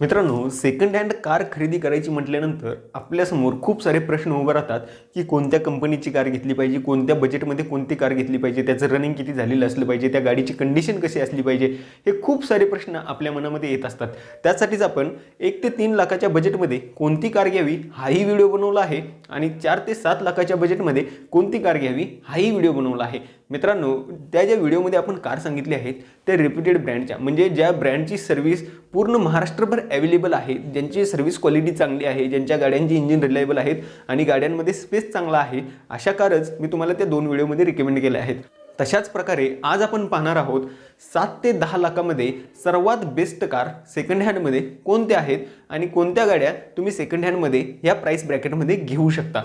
मित्रांनो second hand car खरेदी करायची म्हटल्यानंतर आपल्यासमोर खूप सारे प्रश्न उभे राहतात की कोणत्या कंपनीची कार घेतली पाहिजे कोणत्या बजेटमध्ये कोणती कार घेतली पाहिजे त्याचं रनिंग किती झालेलं असलं पाहिजे त्या गाडीची कंडिशन कशी असली पाहिजे हे खूप सारे प्रश्न आपल्या मनामध्ये येत असतात. त्यासाठीच आपण एक ते तीन लाखाच्या बजेटमध्ये कोणती कार घ्यावी हाही व्हिडिओ बनवला आहे आणि चार ते सात लाखाच्या बजेटमध्ये कोणती कार घ्यावी हाही व्हिडिओ बनवला आहे. मित्रांनो त्या ज्या व्हिडिओमध्ये आपण कार सांगितली आहेत त्या रिप्युटेड ब्रँडच्या म्हणजे ज्या ब्रँडची सर्व्हिस पूर्ण महाराष्ट्रभर अवेलेबल आहे ज्यांची सर्व्हिस क्वालिटी चांगली आहे ज्यांच्या गाड्यांची इंजिन रिलायबल आहेत आणि गाड्यांमध्ये स्पेस चांगला आहे अशा कारच मी तुम्हाला त्या दोन व्हिडिओमध्ये रिकमेंड केल्या आहेत. तशाच प्रकारे आज आपण पाहणार आहोत सात ते दहा लाखामध्ये सर्वात बेस्ट कार सेकंड हँडमध्ये कोणत्या आहेत आणि कोणत्या गाड्या तुम्ही सेकंड हँडमध्ये या प्राईस ब्रॅकेटमध्ये घेऊ शकता.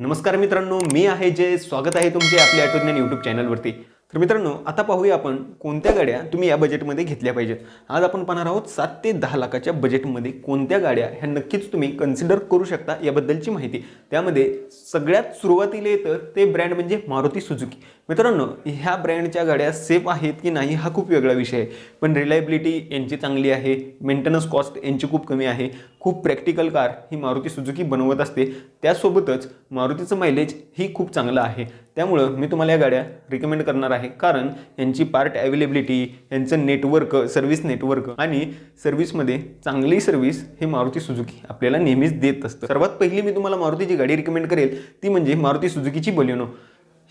नमस्कार मित्रांनो मी आहे जे. स्वागत आहे तुमचे आपल्या ॲटोज्ञान यूट्यूब चॅनलवरती. तर मित्रांनो आता पाहूया आपण कोणत्या गाड्या तुम्ही या बजेटमध्ये घेतल्या पाहिजेत. आज आपण पाहणार आहोत सात ते दहा लाखाच्या बजेटमध्ये कोणत्या गाड्या ह्या नक्कीच तुम्ही कन्सिडर करू शकता याबद्दलची माहिती. त्यामध्ये सगळ्यात सुरुवातीला येतं ते ब्रँड म्हणजे मारुती सुझुकी मित्रांनो ह्या ब्रँडच्या गाड्या सेफ आहेत की नाही हा खूप वेगळा विषय आहे. पण रिलायबिलिटी यांची चांगली आहे मेंटेनन्स कॉस्ट यांची खूप कमी आहे. खूप प्रॅक्टिकल कार ही मारुती सुजुकी बनवत असते. त्यासोबतच मारुतीचं मायलेज ही खूप चांगलं आहे. त्यामुळं मी तुम्हाला या गाड्या रिकमेंड करणार आहे. कारण यांची पार्ट अवेलेबिलिटी यांचं नेटवर्क सर्व्हिस नेटवर्क आणि सर्व्हिसमध्ये चांगली सर्व्हिस हे मारुती सुजुकी आपल्याला नेहमीच देत असतं. सर्वात पहिली मी तुम्हाला मारुतीची गाडी रिकमेंड करेल ती म्हणजे मारुती सुजुकीची बलिनो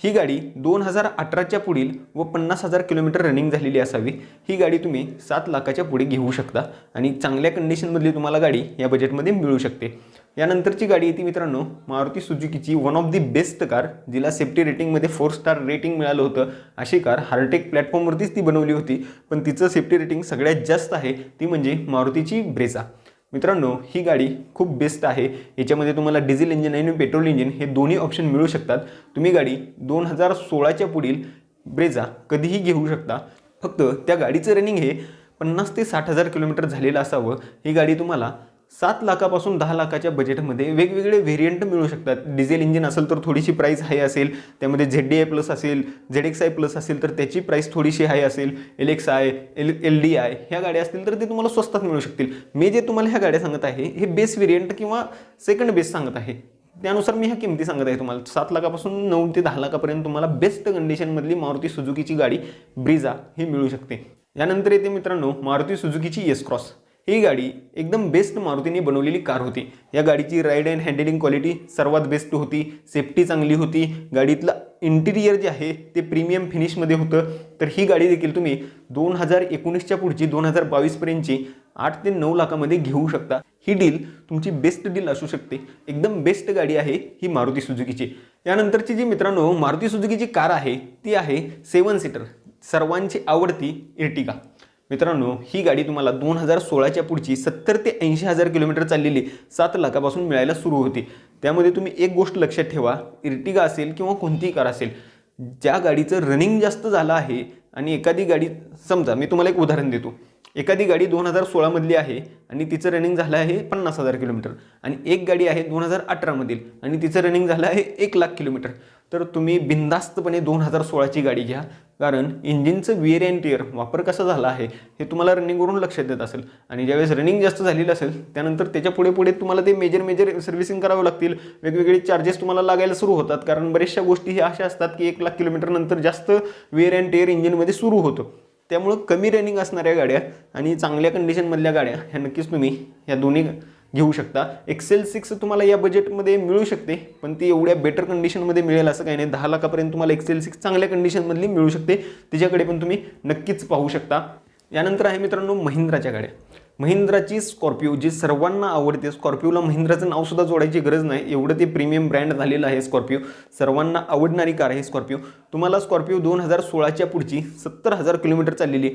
ही गाडी दोन हजार अठराच्या पुढील व पन्नास हजार किलोमीटर रनिंग झालेली असावी. ही गाडी तुम्ही सात लाखाच्या पुढे घेऊ शकता आणि चांगल्या कंडिशनमधली तुम्हाला गाडी या बजेटमध्ये मिळू शकते. यानंतरची गाडी येते मित्रांनो Maruti सुजुकीची one of the best car जिला सेफ्टी रेटिंगमध्ये फोर स्टार रेटिंग मिळालं होतं. अशी कार हार्टेक प्लॅटफॉर्मवरतीच ती बनवली होती पण तिचं सेफ्टी रेटिंग सगळ्यात जास्त आहे ती म्हणजे मारुतीची ब्रेझा मित्रांनो ही गाडी खूप बेस्ट आहे. याच्यामध्ये तुम्हाला डिझेल इंजिन आणि पेट्रोल इंजिन हे दोन्ही ऑप्शन मिळू शकतात. तुम्ही गाडी दोन हजार सोळाच्या पुढील ब्रेजा कधीही घेऊ शकता. फक्त त्या गाडीचं रनिंग हे पन्नास ते साठ हजार किलोमीटर झालेलं असावं. ही गाडी तुम्हाला सात लाखापासून दहा लाखाच्या बजेटमध्ये वेगवेगळे व्हेरियंट मिळू शकतात. डिझेल इंजिन असेल तर थोडीशी प्राईस हाय असेल त्यामध्ये झेड डी आय प्लस असेल झेड एक्स आय प्लस असेल तर त्याची प्राईस थोडीशी हाय असेल. L X I L L D I ह्या गाड्या असतील तर ते तुम्हाला स्वस्तात मिळू शकतील. मी जे तुम्हाला ह्या गाड्या सांगत आहे हे बेस व्हेरियंट किंवा सेकंड बेस सांगत आहे. त्यानुसार मी ह्या किमती सांगत आहे तुम्हाला. सात लाखापासून नऊ ते दहा लाखापर्यंत तुम्हाला बेस्ट कंडिशनमधली मारुती सुजुकीची गाडी ब्रिझा ही मिळू शकते. यानंतर येते मित्रांनो मारुती सुजुकीची येस क्रॉस ही गाडी एकदम बेस्ट मारुतीने बनवलेली कार होती. या गाडीची राईड अँड हँडलिंग क्वालिटी सर्वात बेस्ट होती. सेफ्टी चांगली होती. गाडीतलं इंटिरियर जे आहे ते प्रीमियम फिनिशमध्ये होतं. तर ही गाडी देखील तुम्ही दोन हजार एकोणीसच्या पुढची दोन हजार बावीसपर्यंतची आठ ते नऊ लाखामध्ये घेऊ शकता. ही डील तुमची बेस्ट डील असू शकते. एकदम बेस्ट गाडी आहे ही मारुती सुजुकीची. यानंतरची जी मित्रांनो मारुती सुजुकीची कार आहे ती आहे सेवन सीटर सर्वांची आवडती इर्टिगा मित्रांनो ही गाडी तुम्हाला दोन हजार सोळाच्या पुढची सत्तर ते ऐंशी हजार किलोमीटर चाललेली सात लाखापासून मिळायला सुरू होती. त्यामध्ये तुम्ही एक गोष्ट लक्षात ठेवा इर्टिगा असेल किंवा कोणतीही कार असेल ज्या गाडीचं रनिंग जास्त झालं आहे आणि एखादी गाडी समजा मी तुम्हाला एक उदाहरण देतो. एखादी गाडी दोन हजार सोळामधली आहे आणि तिचं रनिंग झालं आहे पन्नास हजार किलोमीटर आणि एक गाडी आहे दोन हजार अठरामधील आणि तिचं रनिंग झालं आहे एक लाख किलोमीटर. तर तुम्ही बिंदास्तपणे दोन हजार सोळाची गाडी घ्या. कारण इंजिनचं विअर अँड टिअर वापर कसा झाला आहे हे तुम्हाला रनिंगवरून लक्षात येत असेल. आणि ज्यावेळेस रनिंग जास्त झालेलं असेल त्यानंतर त्याच्या पुढे पुढे तुम्हाला ते मेजर मेजर सर्व्हिसिंग करावं लागतील. वेगवेगळे चार्जेस तुम्हाला लागायला सुरू होतात. कारण बऱ्याचशा गोष्टी ह्या अशा असतात की एक लाख किलोमीटरनंतर जास्त विअर अँड टिअर इंजिनमध्ये सुरू होतं. त्यामुळं कमी रनिंग असणाऱ्या गाड्या आणि चांगल्या कंडिशनमधल्या गाड्या ह्या नक्कीच तुम्ही ह्या दोन्ही घेऊ शकता. एक्सेल सिक्स तुम्हाला या बजेटमध्ये मिळू शकते पण ती एवढ्या बेटर कंडिशनमध्ये मिळेल असं काही नाही. दहा लाखापर्यंत तुम्हाला एक्सेल सिक्स चांगल्या कंडिशनमधली मिळू शकते. तिच्याकडे पण तुम्ही नक्कीच पाहू शकता. यानंतर आहे मित्रांनो महिंद्राच्या गाड्या. महिंद्राची स्कॉर्पिओ जी सर्वांना आवडते. स्कॉर्पिओला महिंद्राचं नावसुद्धा जोडायची गरज नाही. एवढं ते प्रीमियम ब्रँड झालेलं आहे स्कॉर्पिओ सर्वांना आवडणारी कार आहे स्कॉर्पिओ तुम्हाला स्कॉर्पिओ दोन हजार सोळाच्या पुढची सत्तर हजार किलोमीटर चाललेली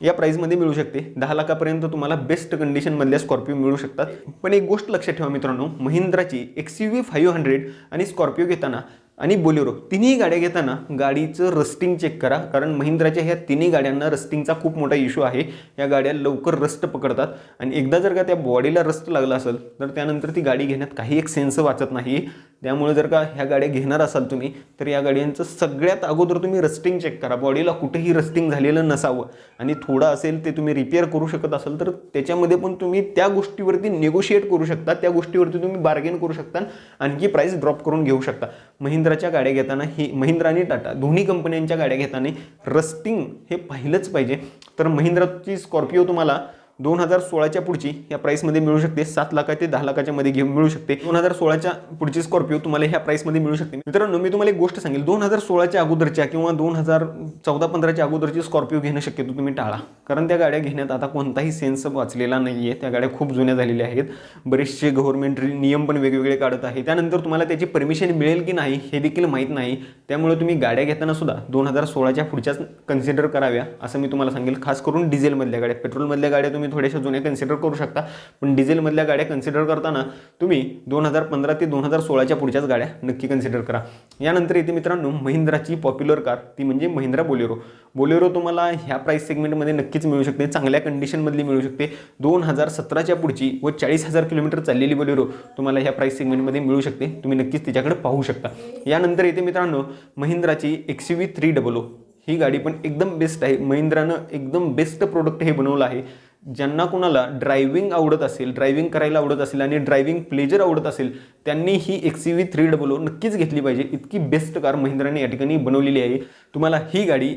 या प्राईजमध्ये मिळू शकते. दहा लाखापर्यंत तुम्हाला बेस्ट कंडिशनमधल्या स्कॉर्पिओ मिळू शकतात. पण एक गोष्ट लक्षात ठेवा मित्रांनो महिंद्राची X U V five hundred आणि स्कॉर्पिओ घेताना आणि बोलेरो तिन्ही गाड्या घेताना गाडीचं रस्टिंग चेक करा. कारण महिंद्राच्या ह्या तिन्ही गाड्यांना रस्टिंगचा खूप मोठा इश्यू आहे. या गाड्या लवकर रस्ट पकडतात. आणि एकदा जर का त्या बॉडीला रस्ट लागला असेल तर त्यानंतर ती गाडी घेण्यात काही एक सेन्स वाचत नाही. त्यामुळे जर का ह्या गाड्या घेणार असाल तुम्ही तर या गाड्यांचं सगळ्यात अगोदर तुम्ही रस्टिंग चेक करा. बॉडीला कुठेही रस्टिंग झालेलं नसावं. आणि थोडं असेल ते तुम्ही रिपेअर करू शकत असाल तर त्याच्यामध्ये पण तुम्ही त्या गोष्टीवरती निगोशिएट करू शकता. त्या गोष्टीवरती तुम्ही बार्गेन करू शकता. आणखी प्राईस ड्रॉप करून घेऊ शकता. महिंद्रा महिंद्राच्या गाड्या घेताना ही महिंद्रा आणि टाटा दोन्ही कंपन्यांच्या गाड्या घेताना रस्टिंग हे पाहिलंच पाहिजे. तर महिंद्राची स्कॉर्पिओ तुम्हाला दोन हजार सोळाच्या पुढची या प्राईसमध्ये मिळू शकते. सात लाखा ते दहा लाखाच्या मध्ये घेऊन मिळू शकते. दोन हजार सोळाच्या पुढची स्कॉर्पिओ तुम्हाला ह्या प्राईसमध्ये मिळू शकते. मित्रांनो मी तुम्हाला एक गोष्ट सांगेल. दोन हजार सोळाच्या अगोदरच्या किंवा दोन हजार चौदा पंधराच्या अगोदरची स्कॉर्पिओ घेणं शक्यतो तुम्ही टाळा. कारण त्या गाड्या घेण्यात आता कोणताही सेन्स वाचलेला नाही आहे त्या गाड्या खूप जुन्या झालेल्या आहेत. बरेचसे गव्हर्नमेंट नियम पण वेगवेगळे काढत आहे. त्यानंतर तुम्हाला त्याची परमिशन मिळेल की नाही हे देखील माहीत नाही. त्यामुळे तुम्ही गाड्या घेताना सुद्धा दोन हजार सोळाच्या पुढच्याच कन्सिडर कराव्या असं मी तुम्हाला सांगेल. खास करून डिझेलमधल्या गाड्या पेट्रोलमधल्या गाड्या तुम्ही थोड्याशा जुन्या कन्सिडर करू शकता. पण डिझेलमधल्या गाड्या कन्सिडर करताना तुम्ही दोन हजार पंधरा ते दोन हजार सोळाच्या पुढच्याच गाड्या नक्की कन्सिडर करा. यानंतर इथे मित्रांनो महिंद्राची पॉप्युलर कार ती म्हणजे महिंद्रा बोलेरो. बोलेरो तुम्हाला ह्या प्राईस सेगमेंटमध्ये नक्कीच मिळू शकते. चांगल्या कंडिशनमधली मिळू शकते. दोन हजार सतराच्या पुढची व चाळीस हजार किलोमीटर चाललेली बोलेरो तुम्हाला ह्या प्राईस सेगमेंटमध्ये मिळू शकते. तुम्ही नक्कीच तिच्याकडे पाहू शकता. यानंतर इथे मित्रांनो महिंद्राची X V three double O ही गाडी पण एकदम बेस्ट आहे. महिंद्रानं एकदम बेस्ट प्रोडक्ट हे बनवलं आहे. ज्यांना कोणाला ड्रायव्हिंग आवडत असेल ड्रायव्हिंग करायला आवडत असेल आणि ड्रायव्हिंग प्लेजर आवडत असेल त्यांनी ही X V three double O नक्कीच घेतली पाहिजे. इतकी बेस्ट कार महिंद्राने या ठिकाणी बनवलेली आहे. तुम्हाला ही गाडी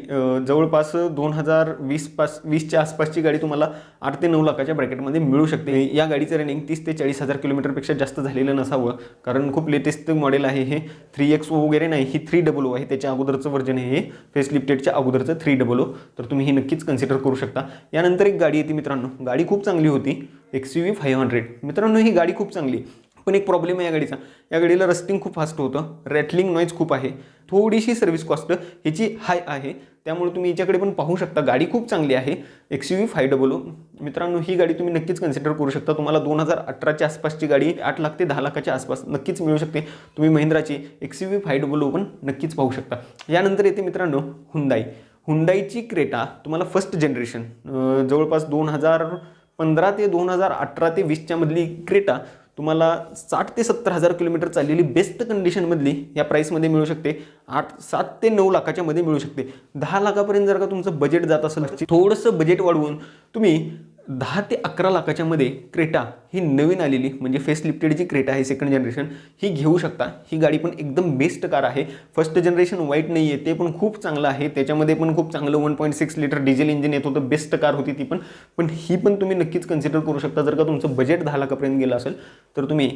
जवळपास दोन हजार वीस पास वीसच्या आसपासची गाडी तुम्हाला आठ ते नऊ लाखाच्या ब्रॅकेटमध्ये मिळू शकते. या गाडीचं रनिंग तीस ते चाळीस हजार किलोमीटरपेक्षा जास्त झालेलं नसावं कारण खूप लेटेस्ट मॉडेल आहे हे. थ्री एक्स ओ वगैरे नाही ही थ्री डबल ओ आहे. त्याच्या अगोदरचं वर्जन आहे हे. फेस लिफ्टेडच्या अगोदरचं थ्री डबल ओ तर तुम्ही ही नक्कीच कन्सिडर करू शकता. यानंतर एक गाडी येते मित्रांनो मित्रांनो गाडी खूप चांगली होती. X U V five hundred मित्रांनो ही गाडी खूप चांगली. पण एक प्रॉब्लेम आहे या गाडीचा. या गाडीला रस्टिंग खूप फास्ट होतं. रॅटलिंग नॉईज खूप आहे. थोडीशी सर्व्हिस कॉस्ट ह्याची हाय आहे. त्यामुळे तुम्ही याच्याकडे पण पाहू शकता. गाडी खूप चांगली आहे. X U V five double O मित्रांनो ही गाडी तुम्ही नक्कीच कन्सिडर करू शकता. तुम्हाला दोन हजार अठराच्या आसपासची गाडी आठ लाख ते दहा लाखाच्या आसपास नक्कीच मिळू शकते. तुम्ही महिंद्राची X U V five double O पण नक्कीच पाहू शकता. यानंतर येते मित्रांनो हुंदाई हुंडाईची क्रेटा तुम्हाला फर्स्ट जनरेशन जवळपास दोन हजार पंधरा ते दोन हजार अठरा ते वीसच्या मधली क्रेटा तुम्हाला साठ ते सत्तर हजार किलोमीटर चाललेली बेस्ट कंडिशनमधली या प्राईसमध्ये मिळू शकते. आठ सात ते नऊ लाखाच्या मध्ये मिळू शकते. दहा लाखापर्यंत जर का तुमचं बजेट जात असेल थोडंसं बजेट वाढवून तुम्ही दहा ते अकरा लाखाच्या मध्ये क्रेटा ही नवीन आलेली म्हणजे फेस लिफ्टेड जी क्रेटा आहे सेकंड जनरेशन ही घेऊ शकता. ही गाडी पण एकदम बेस्ट कार आहे. फर्स्ट जनरेशन वाईट नाही आहे ते पण खूप चांगलं आहे. त्याच्यामध्ये पण खूप चांगलं one point six litre diesel engine येत होतं बेस्ट कार होती ती पण. पण ही पण तुम्ही नक्कीच कन्सिडर करू शकता. जर का तुमचं बजेट दहा लाखापर्यंत गेलं असेल तर तुम्ही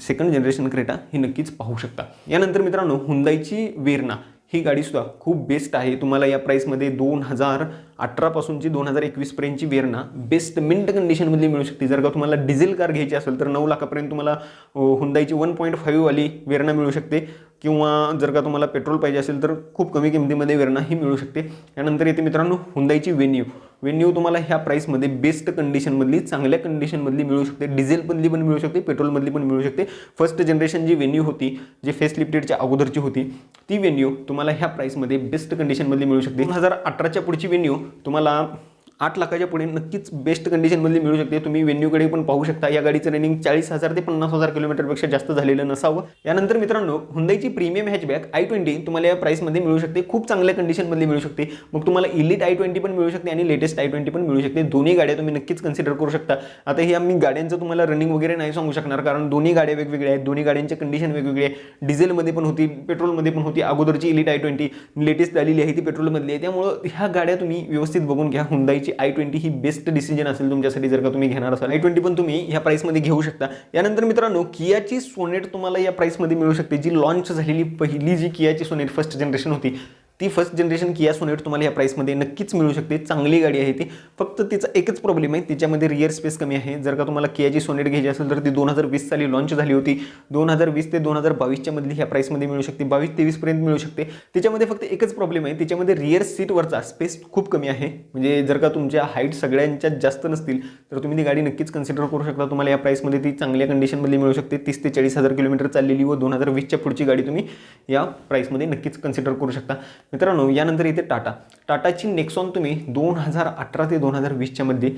सेकंड जनरेशन क्रेटा ही नक्कीच पाहू शकता. यानंतर मित्रांनो हुंदाईची वेरना ही गाडीसुद्धा खूप बेस्ट आहे. तुम्हाला या प्राईसमध्ये दोन हजार अठरापासूनची दोन हजार एकवीसपर्यंतची वेरणा बेस्ट मिंट कंडिशनमधली मिळू शकते. जर का तुम्हाला डिझेल कार घ्यायची असेल तर नऊ लाखापर्यंत तुम्हाला हुंदाईची वन पॉईंट फाईव्हवाली वेरणा मिळू शकते. किंवा जर का तुम्हाला पेट्रोल पाहिजे असेल तर खूप कमी किमतीमध्ये वेरणा ही मिळू शकते. यानंतर येते मित्रांनो हुंदाईची वेन्यू वेन्यू तुम्हाला ह्या प्राईसमध्ये बेस्ट कंडिशनमधली चांगल्या कंडिशनमधली मिळू शकते. डिझेलमधली पण मिळू शकते पेट्रोलमधली पण मिळू शकते. फर्स्ट जनरेशन जी वेन्यू होती जे फेस लिफ्टेडच्या अगोदरची होती ती वेन्यू तुम्हाला ह्या प्राईसमध्ये बेस्ट कंडिशनमधली मिळू शकते. दोन हजार अठराच्या पुढची वेन्यू तुम्हाला आठ लाखाच्या पुढे नक्कीच बेस्ट कंडिशनमध्ये मिळू शकते. तुम्ही वेन्यूकडे पण पाहू शकता. या गाडीचं रनिंग चाळीस हजार ते पन्नास हजार किलोमीटरपेक्षा जास्त झालेलं नसावं. यानंतर मित्रांनो हुंदाईची प्रीमियम हॅचबॅक आय ट्वेंटी तुम्हाला या प्राईसमध्ये मिळू शकते. खूप चांगल्या कंडिशनमध्ये मिळू शकते. मग तुम्हाला इलिट आय ट्वेंटी पण मिळू शकते आणि लेटेस्ट आय ट्वेंटी पण मिळू शकते. दोन्ही गाड्या तुम्ही नक्कीच कन्सिडर करू शकता. आता हे आम्ही गाड्यांचं तुम्हाला रनिंग वगैरे नाही सांगू शकणार कारण दोन्ही गाड्या वेगवेगळ्या आहेत. दोन्ही गाड्यांचे कंडिशन वेगवेगळे आहे डिझेलमध्ये पण होती पेट्रोलमध्ये पण होती. अगोदरची इलिट आय ट्वेंटी लेटेस्ट आलेली आहे ती पेट्रोलमधली आहे. त्यामुळं ह्या गाड्या तुम्ही व्यवस्थित बघून घ्या. हुंदाईची आय ट्वेंटी ही बेस्ट डिसिजन असेल तुमच्यासाठी जर का तुम्ही घेणार असाल. आय ट्वेंटी पण तुम्ही ह्या प्राईसमध्ये घेऊ शकता. यानंतर मित्रांनो कियाची सोनेट तुम्हाला या प्राईसमध्ये मिळू शकते. जी लॉन्च झालेली पहिली जी कियाची सोनेट फर्स्ट जनरेशन होती ती फर्स्ट जनरेशन किया सोनेट तुम्हाला या प्राईसमध्ये नक्कीच मिळू शकते. चांगली गाडी आहे ती. फक्त तिचा एकच प्रॉब्लेम आहे तिच्यामध्ये रिअर स्पेस कमी आहे. जर का तुम्हाला कियाची सोनेट घ्यायची असेल तर ती दोन हजार वीस साली लॉन्च झाली होती. दोन हजार वीस ते दोन हजार बावीसच्या मधली ह्या प्राईसमध्ये मिळू शकते. बावीस तेवीसपर्यंत मिळू शकते. तिच्यामध्ये फक्त एकच प्रॉब्लेम आहे. तिच्यामध्ये रिअर सीटवरचा स्पेस खूप कमी आहे. म्हणजे जर का तुमच्या हाईट सगळ्यांच्यात जास्त नसतील तर तुम्ही ती गाडी नक्कीच कन्सिडर करू शकता. तुम्हाला या प्राईसमध्ये ती चांगल्या कंडिशनमध्ये मिळू शकते. तीस ते चाळीस हजार किलोमीटर चाललेली व दोन हजार वीसच्या पुढची गाडी तुम्ही या प्राईसमध्ये नक्कीच कन्सिडर करू शकता. मित्रांनो यानंतर इथे टाटा. टाटाची नेक्सॉन तुम्ही दोन हजार अठरा ते दोन हजार वीसच्या मध्ये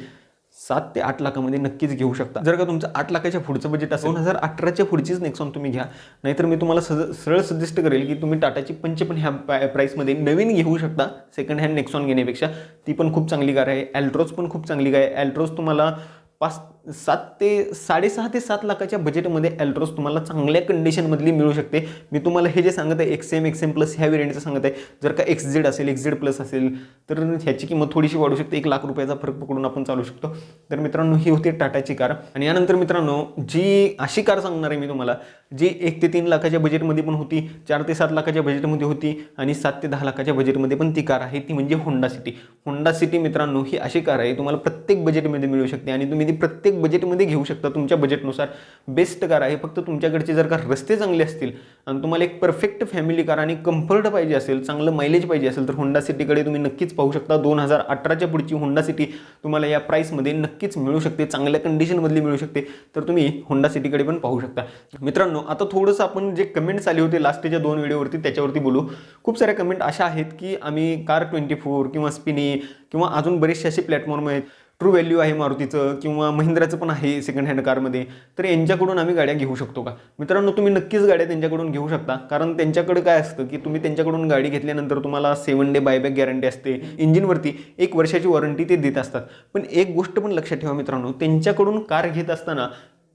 सात ते आठ लाखामध्ये नक्कीच घेऊ शकता. जर का तुमचं आठ लाखाच्या पुढचं बजेट असेल दोन हजार अठराच्या पुढचीच नेक्सॉन तुम्ही घ्या. नाहीतर मी तुम्हाला सज सरळ सजेस्ट करेल की तुम्ही टाटाची पंच पण ह्या प्राय- प्राईसमध्ये नवीन घेऊ शकता सेकंड हँड नेक्सॉन घेण्यापेक्षा. ती पण खूप चांगली कार आहे. ॲल्ट्रोज पण खूप चांगली कार आहे. ॲल्ट्रोज तुम्हाला पाच सात ते साडेसहा ते सात लाखाच्या बजेटमध्ये ॲल्ट्रोज तुम्हाला चांगल्या कंडिशनमधली मिळू शकते. मी तुम्हाला हे जे सांगत आहे X M X M plus ह्या व्हेरियंटचं सांगत आहे. जर का एक्स झेड असेल एक्स झेड प्लस असेल तर ह्याची किंमत थोडीशी वाढू शकते. एक लाख रुपयाचा फरक पकडून आपण चालू शकतो. तर मित्रांनो ही होती टाटाची कार. आणि यानंतर मित्रांनो जी अशी कार सांगणार आहे मी तुम्हाला जी एक ते तीन लाखाच्या बजेटमध्ये पण होती चार ते सात लाखाच्या बजेटमध्ये होती आणि सात ते दहा लाखाच्या बजेटमध्ये पण ती कार आहे. ती म्हणजे होंडा सिटी होंडा सिटी मित्रांनो ही अशी कार आहे. तुम्हाला प्रत्येक बजेटमध्ये मिळू शकते. आणि तुम्ही ती प्रत्येक बजेटमध्ये घेऊ शकता तुमच्या बजेटनुसार बेस्ट कार आहे. फक्त तुमच्याकडचे जर का रस्ते चांगले असतील आणि तुम्हाला एक परफेक्ट फॅमिली कार आणि कम्फर्ट पाहिजे असेल चांगलं मायलेज पाहिजे असेल तर होंडा सिटीकडे तुम्ही नक्कीच पाहू शकता. दोन हजार अठराच्या पुढची होंडा सिटी तुम्हाला या प्राईसमध्ये नक्कीच मिळू शकते चांगल्या कंडिशनमधली मिळू शकते तर तुम्ही होंडा सिटीकडे पण पाहू शकता. मित्रांनो आता थोडंसं आपण जे कमेंट्स आले होते लास्टच्या दोन व्हिडिओवरती त्याच्यावरती बोलू. खूप साऱ्या कमेंट अशा आहेत की आम्ही कार ट्वेंटी फोर किंवा स्पिनी किंवा अजून बरेचसे असे प्लॅटफॉर्म आहेत ट्रू व्हॅल्यू आहे मारुतीचं किंवा महिंद्राचं पण आहे सेकंड हँड कारमध्ये. तर यांच्याकडून आम्ही गाड्या घेऊ शकतो का? मित्रांनो तुम्ही नक्कीच गाड्या त्यांच्याकडून घेऊ शकता. कारण त्यांच्याकडे काय असतं की तुम्ही त्यांच्याकडून गाडी घेतल्यानंतर तुम्हाला सेवन डे बायबॅक गॅरंटी असते. इंजिनवरती एक वर्षाची वॉरंटी ते देत असतात. पण एक गोष्ट पण लक्षात ठेवा मित्रांनो त्यांच्याकडून कार घेत असताना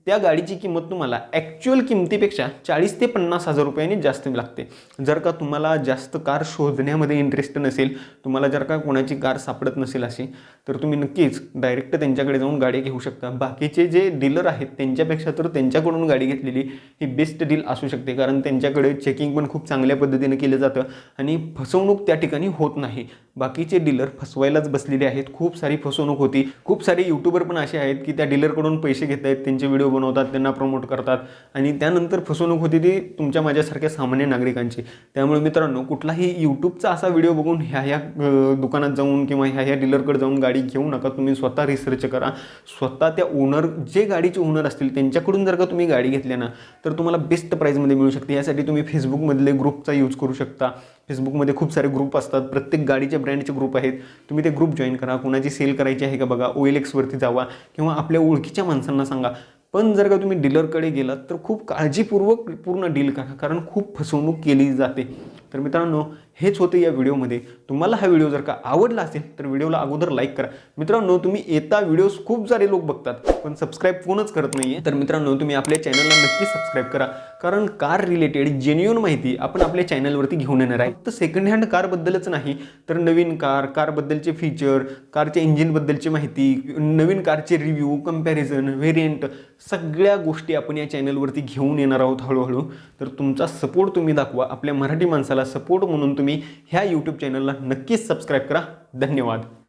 त्या गाडीची किंमत तुम्हाला ॲक्च्युअल किमतीपेक्षा चाळीस ते पन्नास हजार रुपयांनी जास्त लागते. जर का तुम्हाला जास्त कार शोधण्यामध्ये इंटरेस्ट नसेल तुम्हाला जर का कोणाची कार सापडत नसेल अशी तर तुम्ही नक्कीच डायरेक्ट त्यांच्याकडे जाऊन गाडी घेऊ शकता. बाकीचे जे डीलर आहेत त्यांच्यापेक्षा तर त्यांच्याकडून गाडी घेतलेली ही बेस्ट डील असू शकते. कारण त्यांच्याकडे चेकिंग पण खूप चांगल्या पद्धतीने केलं जातं आणि फसवणूक त्या ठिकाणी होत नाही. बाकीचे डीलर फसवायलाच बसलेले आहेत. खूप सारी फसवणूक होती. खूप सारे यूट्यूबर पण असे आहेत की त्या डीलरकडून पैसे घेत आहेत त्यांचे व्हिडिओ बनवतात त्यांना प्रमोट करतात. आणि त्यानंतर फसवणूक होती ती तुमच्या माझ्यासारख्या सामान्य नागरिकांची. त्यामुळे मित्रांनो कुठलाही यूट्यूबचा असा व्हिडिओ बघून ह्या ह्या दुकानात जाऊन किंवा ह्या ह्या डीलरकडे जाऊन गाडी घेऊ नका. तुम्ही स्वतः रिसर्च करा. स्वतः त्या ओनर जे गाडीचे ओनर असतील त्यांच्याकडून जर का तुम्ही गाडी घेतल्या ना तर तुम्हाला बेस्ट प्राईजमध्ये मिळू शकते. यासाठी तुम्ही फेसबुकमधले ग्रुपचा यूज करू शकता. फेसबुकमध्ये खूप सारे ग्रुप असतात. प्रत्येक गाडीच्या ब्रँडचे ग्रुप आहेत. तुम्ही ते ग्रुप जॉईन करा. कुणाची सेल करायची आहे का बघा? ओ एल एक्सवरती जावा किंवा आपल्या ओळखीच्या माणसांना सांगा. पण जर का तुम्ही डीलरकडे गेलात तर खूप काळजीपूर्वक पूर्ण डील करा. कारण खूप फसवणूक केली जाते. तर मित्रांनो हेच होतं या व्हिडिओमध्ये. तुम्हाला हा व्हिडिओ जर का आवडला असेल तर व्हिडिओला अगोदर लाईक करा. मित्रांनो तुम्ही येता व्हिडिओज खूप सारे लोक बघतात पण सबस्क्राईब कोणच करत नाही आहे तर मित्रांनो तुम्ही आपल्या चॅनलला नक्की सबस्क्राईब करा. कारण कार रिलेटेड जेन्युअन माहिती आपण आपल्या चॅनलवरती घेऊन येणार आहे. तर सेकंड हँड कारबद्दलच नाही तर नवीन कार कारबद्दलचे फीचर कारच्या इंजिनबद्दलची माहिती नवीन कारचे रिव्ह्यू कंपॅरिझन व्हेरियंट सगळ्या गोष्टी आपण या चॅनलवरती घेऊन येणार आहोत हळूहळू. तर तुमचा सपोर्ट तुम्ही दाखवा. आपल्या मराठी माणसाला सपोर्ट म्हणून तुम्ही तुम्ही ह्या यूट्यूब चॅनलला नक्कीच सबस्क्राईब करा. धन्यवाद.